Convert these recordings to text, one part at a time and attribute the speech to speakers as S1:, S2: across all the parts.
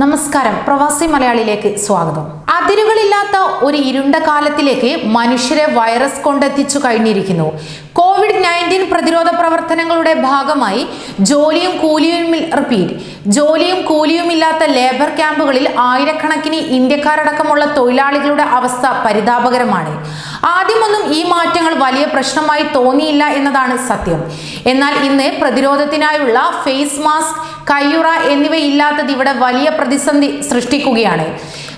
S1: നമസ്കാരം. പ്രവാസി മലയാളിയിലേക്ക് സ്വാഗതം. അതിരുകളില്ലാത്ത ഒരു ഇരുണ്ട കാലത്തിലേക്ക് മനുഷ്യരെ വൈറസ് കൊണ്ടെത്തിച്ചു കഴിഞ്ഞിരിക്കുന്നു. കോവിഡ് നയന്റീൻ പ്രതിരോധ പ്രവർത്തനങ്ങളുടെ ഭാഗമായി ജോലിയും കൂലിയും റിപ്പീറ്റ് ജോലിയും കൂലിയും ഇല്ലാത്ത ലേബർ ക്യാമ്പുകളിൽ ആയിരക്കണക്കിന് ഇന്ത്യക്കാരടക്കമുള്ള തൊഴിലാളികളുടെ അവസ്ഥ പരിതാപകരമാണ്. ആദ്യമൊന്നും ഈ മാറ്റങ്ങൾ വലിയ പ്രശ്നമായി തോന്നിയില്ല എന്നതാണ് സത്യം. എന്നാൽ ഇന്ന് പ്രതിരോധത്തിനായുള്ള ഫേസ് മാസ്ക് കയ്യുറ എന്നിവയില്ലാത്തത് ഇവിടെ വലിയ പ്രതിസന്ധി സൃഷ്ടിക്കുകയാണ്.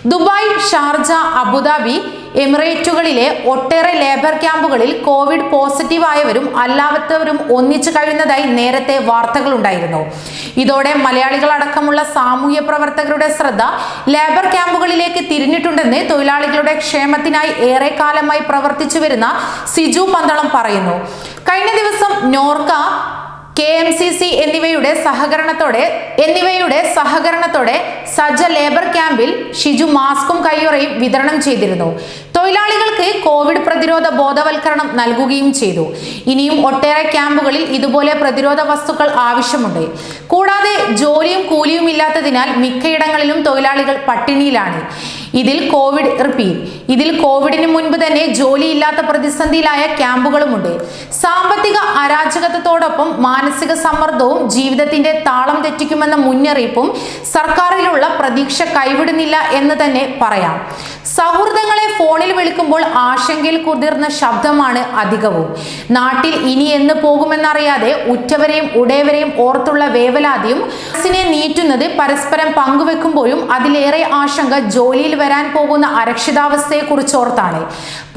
S1: ദുബായ് ഷാർജ അബുദാബി എമിറേറ്റുകളിലെ ഒട്ടേറെ ലേബർ ക്യാമ്പുകളിൽ കോവിഡ് പോസിറ്റീവ് ആയവരും അല്ലാത്തവരും ഒന്നിച്ചു കഴിയുന്നതായി നേരത്തെ വാർത്തകളുണ്ടായിരുന്നു ഇതോടെ മലയാളികൾ അടക്കമുള്ള സാമൂഹ്യ പ്രവർത്തകരുടെ ശ്രദ്ധ ലേബർ ക്യാമ്പുകളിലേക്ക് തിരിഞ്ഞിട്ടുണ്ടെന്ന് തൊഴിലാളികളുടെ ക്ഷേമത്തിനായി ഏറെ കാലമായി പ്രവർത്തിച്ചു വരുന്ന സിജു പന്തളം പറയുന്നു. കഴിഞ്ഞ ദിവസം നോർക്ക സി എന്നിവയുടെ സഹകരണത്തോടെ എന്നിവയുടെ സഹകരണത്തോടെ സജ്ജ ലേബർ ക്യാമ്പിൽ ഷിജു മാസ്കും കയ്യുറയും വിതരണം ചെയ്തിരുന്നു. തൊഴിലാളികൾക്ക് കോവിഡ് പ്രതിരോധ ബോധവൽക്കരണം നൽകുകയും ചെയ്തു. ഇനിയും ഒട്ടേറെ ക്യാമ്പുകളിൽ ഇതുപോലെ പ്രതിരോധ വസ്തുക്കൾ ആവശ്യമുണ്ട്. കൂടാതെ ജോലിയും കൂലിയും ഇല്ലാത്തതിനാൽ മിക്കയിടങ്ങളിലും തൊഴിലാളികൾ പട്ടിണിയിലാണ്. ഇതിൽ കോവിഡ് റിപ്പീറ്റ് ഇതിൽ കോവിഡിന് മുൻപ് തന്നെ ജോലിയില്ലാത്ത പ്രതിസന്ധിയിലായ ക്യാമ്പുകളുമുണ്ട്. സാമ്പത്തിക അരാജകത്വത്തോടൊപ്പം മാനസിക സമ്മർദ്ദവും ജീവിതത്തിന്റെ താളം തെറ്റിക്കുമെന്ന മുന്നറിയിപ്പും സർക്കാരിലുള്ള പ്രതീക്ഷ കൈവിടുന്നില്ല എന്ന് തന്നെ പറയാം. സൗഹൃദങ്ങളെ ഫോണിൽ വിളിക്കുമ്പോൾ ആശങ്കയിൽ കുതിർന്ന ശബ്ദമാണ് അധികവും. നാട്ടിൽ ഇനി എന്ന് പോകുമെന്നറിയാതെ ഉറ്റവരെയും ഉടയവരെയും ഓർത്തുള്ള വേവലാതിയും നീറ്റുന്നത് പരസ്പരം പങ്കുവെക്കുമ്പോഴും അതിലേറെ ആശങ്ക ജോലിയിൽ വരാൻ പോകുന്ന അരക്ഷിതാവസ്ഥയെ കുറിച്ചോർത്താണ്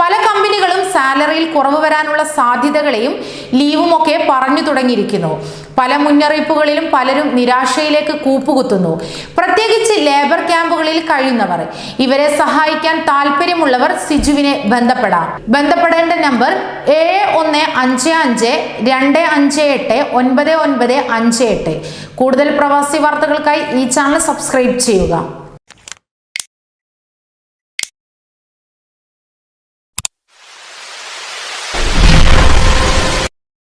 S1: പല കമ്പനികളും സാലറിയിൽ കുറവ് വരാനുള്ള സാധ്യതകളെയും ലീവുമൊക്കെ പറഞ്ഞു തുടങ്ങിയിരിക്കുന്നു. പല മുന്നറിയിപ്പുകളിലും പലരും നിരാശയിലേക്ക് കൂപ്പുകുത്തുന്നു. പ്രത്യേകിച്ച് ലേബർ ക്യാമ്പുകളിൽ കഴിയുന്നവർ. ഇവരെ സഹായിക്കാൻ താല്പര്യമുള്ളവർ സിജുവിനെ ബന്ധപ്പെടാം. ബന്ധപ്പെടേണ്ട നമ്പർ ഏഴ് ഒന്ന് അഞ്ച് അഞ്ച് രണ്ട് അഞ്ച് എട്ട് ഒൻപത് ഒൻപത് അഞ്ച് എട്ട്. കൂടുതൽ പ്രവാസി വാർത്തകൾക്കായി ഈ ചാനൽ സബ്സ്ക്രൈബ് ചെയ്യുക.